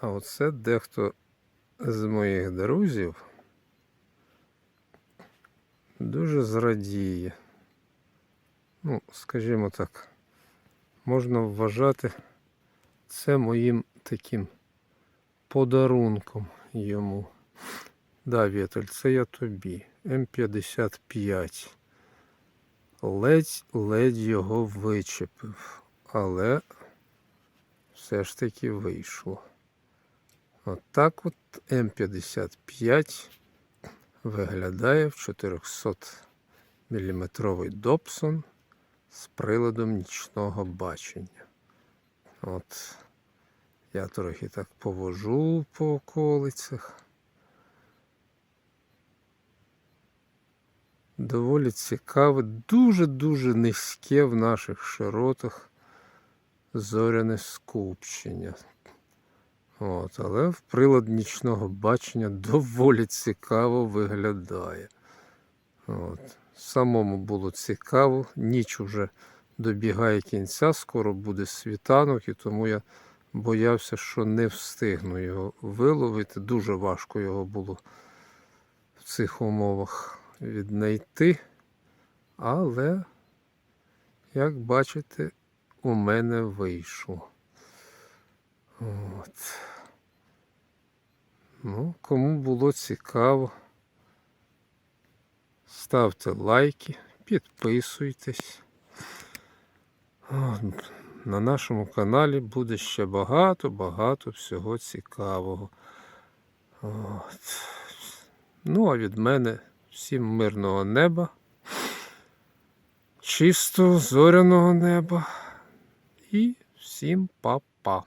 А оце дехто з моїх друзів дуже зрадіє. Ну, скажімо так, можна вважати це моїм таким подарунком йому. Да, Віталь, це я тобі. М55. Ледь ледь його вичепив, але все ж таки вийшло. Отак от, М55 виглядає в 400 мм Добсон з приладом нічного бачення. От я трохи так повожу по околицях. Доволі цікаве, дуже-дуже низьке в наших широтах зоряне скупчення. От, але в прилад нічного бачення доволі цікаво виглядає. От. Самому було цікаво, ніч уже добігає кінця, скоро буде світанок, і тому я боявся, що не встигну його виловити. Дуже важко його було в цих умовах віднайти. Але, як бачите, у мене вийшло. От. Ну, кому було цікаво, ставте лайки, підписуйтесь. От. На нашому каналі буде ще багато-багато всього цікавого. От. Ну, а від мене всім мирного неба, чистого зоряного неба і всім па-па.